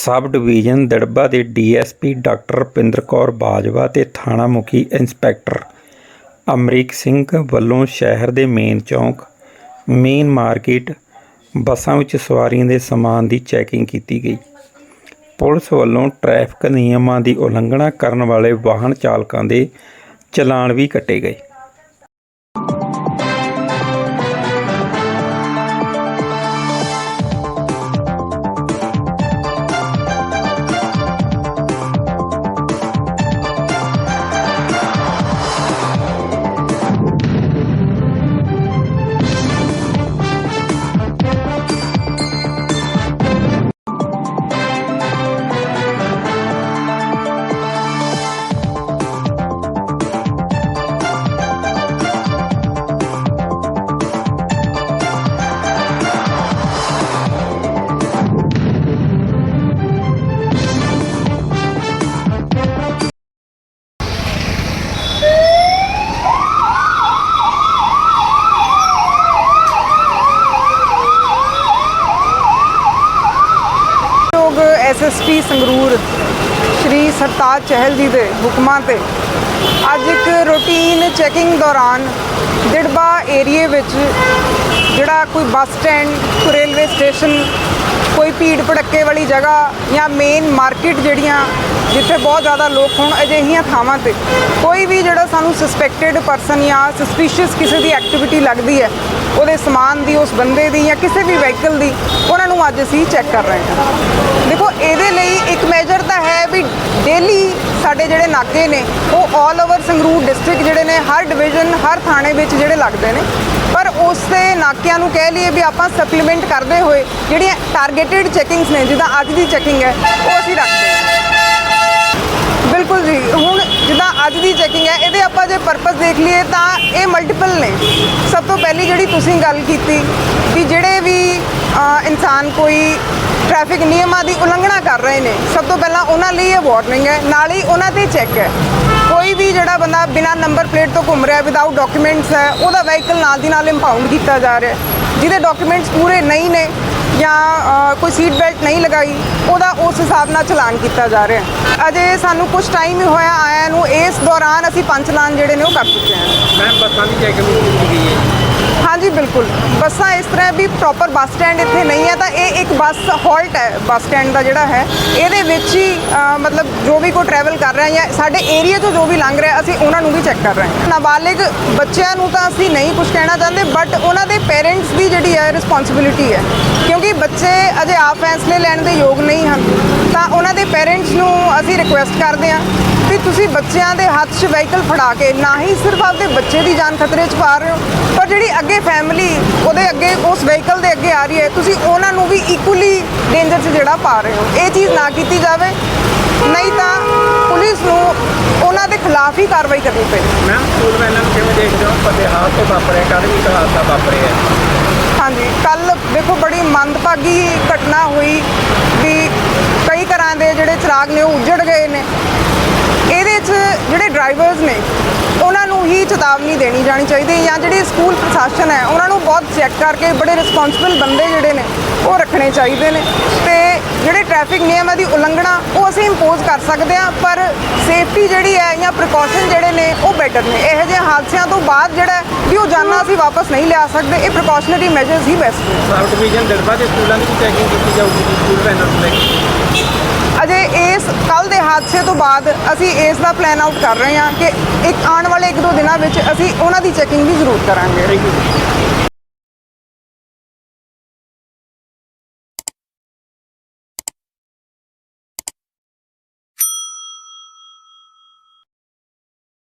ਸਬ division Dirba ਦੇ DSP doctor Rupinder Kaur Bajwa ਤੇ ਥਾਣਾ ਮੁਖੀ ਇੰਸਪੈਕਟਰ ਅਮਰੀਕ ਸਿੰਘ ਵੱਲੋਂ ਸ਼ਹਿਰ ਦੇ ਮੇਨ ਚੌਂਕ, ਮੇਨ ਮਾਰਕੀਟ, ਬੱਸਾਂ ਵਿੱਚ ਸਵਾਰੀਆਂ ਦੇ ਸਮਾਨ ਦੀ ਚੈਕਿੰਗ ਕੀਤੀ ਗਈ। ਪੁਲਿਸ ਵੱਲੋਂ ਟ੍ਰੈਫਿਕ ਨਿਯਮਾਂ ਦੀ ਉਲੰਘਣਾ ਕਰਨ ਵਾਲੇ ਵਾਹਨ ਚਾਲਕਾਂ ਦੇ ਚਲਾਨ ਵੀ ਕੱਟੇ ਗਏ। ਐਸਐਸਪੀ ਸੰਗਰੂਰ ਸ਼੍ਰੀ ਸਰਤਾਜ ਚਹਿਲ ਜੀ ਦੇ ਹੁਕਮਾਂ ਤੇ ਅੱਜ ਇੱਕ ਰੂਟੀਨ ਚੈਕਿੰਗ ਦੌਰਾਨ ਦਿੜਬਾ ਏਰੀਏ ਵਿੱਚ ਜਿਹੜਾ ਕੋਈ ਬੱਸ ਸਟੈਂਡ, ਕੋਈ ਰੇਲਵੇ ਸਟੇਸ਼ਨ ਕੋਈ ਭੀੜ ਭੜੱਕੇ ਵਾਲੀ ਜਗ੍ਹਾ ਜਾਂ ਮੇਨ ਮਾਰਕੀਟ ਜਿਹੜੀਆਂ ਜਿੱਥੇ ਬਹੁਤ ਜ਼ਿਆਦਾ ਲੋਕ ਹੋਣ ਅਜਿਹੀਆਂ ਥਾਵਾਂ ਤੇ ਕੋਈ ਵੀ ਜਿਹੜਾ ਸਾਨੂੰ ਸਸਪੈਕਟਡ ਪਰਸਨ ਜਾਂ ਸਸਪੀਸ਼ੀਅਸ ਕਿਸੇ ਦੀ ਐਕਟੀਵਿਟੀ ਲੱਗਦੀ ਹੈ, ਉਹਦੇ ਸਮਾਨ ਦੀ, ਉਸ ਬੰਦੇ ਦੀ ਜਾਂ ਕਿਸੇ ਵੀ ਵਹੀਕਲ ਦੀ, ਉਹਨਾਂ ਨੂੰ ਅੱਜ ਅਸੀਂ ਚੈੱਕ ਕਰ ਰਹੇ ਹਾਂ। ਦੇਖੋ, ਇਹਦੇ ਲਈ ਇੱਕ ਸਾਡੇ ਜਿਹੜੇ ਨਾਕੇ ਨੇ, ਉਹ 올 ਓਵਰ ਸੰਗਰੂਰ ਡਿਸਟ੍ਰਿਕਟ ਜਿਹੜੇ ਨੇ, ਹਰ ਡਿਵੀਜ਼ਨ ਹਰ ਥਾਣੇ ਵਿੱਚ ਜਿਹੜੇ ਲੱਗਦੇ ਨੇ। ਪਰ ਉਸ ਦੇ ਨਾਕਿਆਂ ਨੂੰ ਕਹਿ ਲਈਏ ਵੀ ਆਪਾਂ ਸਪਲੀਮੈਂਟ ਕਰਦੇ ਹੋਏ ਜਿਹੜੀਆਂ ਟਾਰਗੇਟਿਡ ਚੈਕਿੰਗਸ ਨੇ, ਜਿੱਦਾਂ ਅੱਜ ਦੀ ਚੈਕਿੰਗ ਹੈ, ਉਹ ਅਸੀਂ ਰੱਖਦੇ ਹਾਂ। ਬਿਲਕੁਲ ਜੀ, ਹੁਣ ਜਿੱਦਾਂ ਅੱਜ ਦੀ ਚੈਕਿੰਗ ਹੈ, ਇਹਦੇ ਆਪਾਂ ਜੇ ਪਰਪਸ ਦੇਖ ਲਈਏ ਤਾਂ ਇਹ ਮਲਟੀਪਲ ਨੇ। ਸਭ ਤੋਂ ਪਹਿਲੀ ਜਿਹੜੀ ਤੁਸੀਂ ਗੱਲ ਕੀਤੀ ਵੀ ਜਿਹੜੇ ਵੀ ਇਨਸਾਨ ਕੋਈ ਟ੍ਰੈਫਿਕ ਨਿਯਮਾਂ ਦੀ ਉਲੰਘਣਾ ਕਰ ਰਹੇ ਨੇ। ਸਭ ਤੋਂ ਪਹਿਲਾਂ ਉਹਨਾਂ ਲਈ ਇਹ ਵਾਰਨਿੰਗ ਹੈ, ਨਾਲ ਹੀ ਉਹਨਾਂ ਤੇ ਚੈੱਕ ਹੈ। ਕੋਈ ਵੀ ਜਿਹੜਾ ਬੰਦਾ ਬਿਨਾਂ ਨੰਬਰ ਪਲੇਟ ਤੋਂ ਘੁੰਮ ਰਿਹਾ ਵਿਦਆਊਟ ਡਾਕੂਮੈਂਟਸ ਹੈ, ਉਹਦਾ ਵਹੀਕਲ ਨਾਲ ਦੀ ਨਾਲ ਇੰਪਾਊਂਡ ਕੀਤਾ ਜਾ ਰਿਹਾ ਜਿਹਦੇ ਡਾਕੂਮੈਂਟਸ ਪੂਰੇ ਨਹੀਂ ਨੇ ਜਾਂ ਕੋਈ ਸੀਟ ਬੈਲਟ ਨਹੀਂ ਲਗਾਈ, ਉਹਦਾ ਉਸ ਹਿਸਾਬ ਨਾਲ ਚਲਾਨ ਕੀਤਾ ਜਾ ਰਿਹਾ ਅਜੇ ਸਾਨੂੰ ਕੁਝ ਟਾਈਮ ਹੀ ਹੋਇਆ ਆਇਆ ਨੂੰ, ਇਸ ਦੌਰਾਨ ਅਸੀਂ ਪੰਜ ਚਲਾਨ ਜਿਹੜੇ ਨੇ ਉਹ ਕਰ ਚੁੱਕੇ ਹਾਂ। ਮੈਮ ਬੱਸਾਂ ਦੀ ਚੈਕਿੰਗ ਕੀਤੀ ਗਈ ਹੈ ਹਾਂਜੀ, ਬਿਲਕੁਲ। ਬੱਸਾਂ ਇਸ ਤਰ੍ਹਾਂ ਵੀ ਪ੍ਰੋਪਰ ਬੱਸ ਸਟੈਂਡ ਇੱਥੇ ਨਹੀਂ ਹੈ, ਤਾਂ ਇਹ ਇੱਕ ਬੱਸ ਹਾਲਟ ਹੈ, ਬੱਸ ਸਟੈਂਡ ਦਾ ਜਿਹੜਾ ਹੈ। ਇਹਦੇ ਵਿੱਚ ਹੀ ਮਤਲਬ ਜੋ ਵੀ ਕੋਈ ਟਰੈਵਲ ਕਰ ਰਿਹਾ ਜਾਂ ਸਾਡੇ ਏਰੀਆ 'ਚੋਂ ਜੋ ਵੀ ਲੰਘ ਰਿਹਾ, ਅਸੀਂ ਉਹਨਾਂ ਨੂੰ ਵੀ ਚੈੱਕ ਕਰ ਰਹੇ ਹਾਂ। ਨਾਬਾਲਿਗ ਬੱਚਿਆਂ ਨੂੰ ਤਾਂ ਅਸੀਂ ਨਹੀਂ ਕੁਝ ਕਹਿਣਾ ਚਾਹੁੰਦੇ ਬਟ ਉਹਨਾਂ ਦੇ ਪੇਰੈਂਟਸ ਦੀ ਜਿਹੜੀ ਹੈ ਰਿਸਪੌਂਸਿਬਿਲਿਟੀ ਹੈ। ਕਿਉਂਕਿ ਬੱਚੇ ਅਜੇ ਆਪ ਫੈਸਲੇ ਲੈਣ ਦੇ ਯੋਗ ਨਹੀਂ ਪੇਰੈਂਟਸ ਨੂੰ ਅਸੀਂ ਰਿਕੁਐਸਟ ਕਰਦੇ ਹਾਂ ਵੀ ਤੁਸੀਂ ਬੱਚਿਆਂ ਦੇ ਹੱਥ 'ਚ ਵਹੀਕਲ ਫੜਾ ਕੇ ਨਾ ਹੀ ਸਿਰਫ ਆਪਦੇ ਬੱਚੇ ਦੀ ਜਾਨ ਖਤਰੇ 'ਚ ਪਾ ਰਹੇ ਹੋ ਪਰ ਜਿਹੜੀ ਅੱਗੇ ਫੈਮਿਲੀ ਉਹਦੇ ਅੱਗੇ ਉਸ ਵਹੀਕਲ ਦੇ ਅੱਗੇ ਆ ਰਹੀ ਹੈ ਤੁਸੀਂ ਉਹਨਾਂ ਨੂੰ ਵੀ ਇਕੁਅਲੀ ਡੇਂਜਰ 'ਚ ਜਿਹੜਾ ਪਾ ਰਹੇ ਹੋ। ਇਹ ਚੀਜ਼ ਨਾ ਕੀਤੀ ਜਾਵੇ ਨਹੀਂ ਤਾਂ ਪੁਲਿਸ ਨੂੰ ਉਹਨਾਂ ਦੇ ਖਿਲਾਫ ਹੀ ਕਾਰਵਾਈ ਕਰਨੀ ਪਏਗੀ। ਮੈਮ ਸਕੂਲ ਵੈਨਾਂ ਨੂੰ ਕਿਵੇਂ ਦੇਖਦੇ ਹੋ? ਫਤਿਹਾਤ ਤੋਂ ਵਾਪਰਿਆ ਕਾਹਦੀ ਹਾਦਸਾ ਵਾਪਰਿਆ ਹਾਂਜੀ ਕੱਲ ਦੇਖੋ ਬੜੀ ਮੰਦਭਾਗੀ ਘਟਨਾ ਹੋਈ ਵੀ ਘਰਾਂ ਦੇ ਜਿਹੜੇ ਚਿਰਾਗ ਨੇ ਉਹ ਉੱਜੜ ਗਏ ਨੇ। ਇਹਦੇ 'ਚ ਜਿਹੜੇ ਡਰਾਈਵਰਸ ਨੇ ਹੀ ਚੇਤਾਵਨੀ ਦੇਣੀ ਜਾਣੀ ਚਾਹੀਦੀ ਹੈ ਜਾਂ ਜਿਹੜੀ ਸਕੂਲ ਪ੍ਰਸ਼ਾਸਨ ਹੈ ਉਹਨਾਂ ਨੂੰ ਬਹੁਤ ਚੈੱਕ ਕਰਕੇ ਬੜੇ ਰਿਸਪੌਂਸਿਬਲ ਬੰਦੇ ਜਿਹੜੇ ਨੇ ਉਹ ਰੱਖਣੇ ਚਾਹੀਦੇ ਨੇ। ਤੇ ਜਿਹੜੇ ਟ੍ਰੈਫਿਕ ਨਿਯਮਾਂ ਦੀ ਉਲੰਘਣਾ ਉਹ ਅਸੀਂ ਇੰਪੋਜ਼ ਕਰ ਸਕਦੇ ਹਾਂ ਪਰ ਸੇਫਟੀ ਜਿਹੜੀ ਹੈ ਜਾਂ ਪ੍ਰੀਕਾਸ਼ਨ ਜਿਹੜੇ ਨੇ ਉਹ ਬੈਟਰ ਨੇ। ਇਹੋ ਜਿਹੇ ਹਾਦਸਿਆਂ ਤੋਂ ਬਾਅਦ ਜਿਹੜਾ ਵੀ ਉਹ ਜਾਨਾਂ ਅਸੀਂ ਵਾਪਸ ਨਹੀਂ ਲਿਆ ਸਕਦੇ ਇਹ ਪ੍ਰੀਕਾਸ਼ਨਰੀ ਮੈਜਰਸ ਹੀ ਬੈਸਟ ਨੇ। ਸਬ ਡਿਵੀਜ਼ਨ ਦੇ ਸਕੂਲਾਂ ਦੀ ਚੈਕਿੰਗ ਕੀਤੀ ਜਾਊਗੀ ਸਕੂਲ ਵੈਨਾਂ ਨੂੰ ਲੈ ਕੇ। ਅਜੇ ਇਸ ਕੱਲ ਹਾਦਸੇ ਤੋਂ ਬਾਅਦ ਅਸੀਂ ਇਸ ਦਾ ਪਲਾਨ ਆਊਟ ਕਰ ਰਹੇ ਹਾਂ ਕਿ ਇੱਕ ਆਉਣ ਵਾਲੇ ਇੱਕ ਦੋ ਦਿਨਾਂ ਵਿੱਚ ਅਸੀਂ ਉਹਨਾਂ ਦੀ ਚੈਕਿੰਗ ਵੀ ਜ਼ਰੂਰ ਕਰਾਂਗੇ। ਥੈਂਕ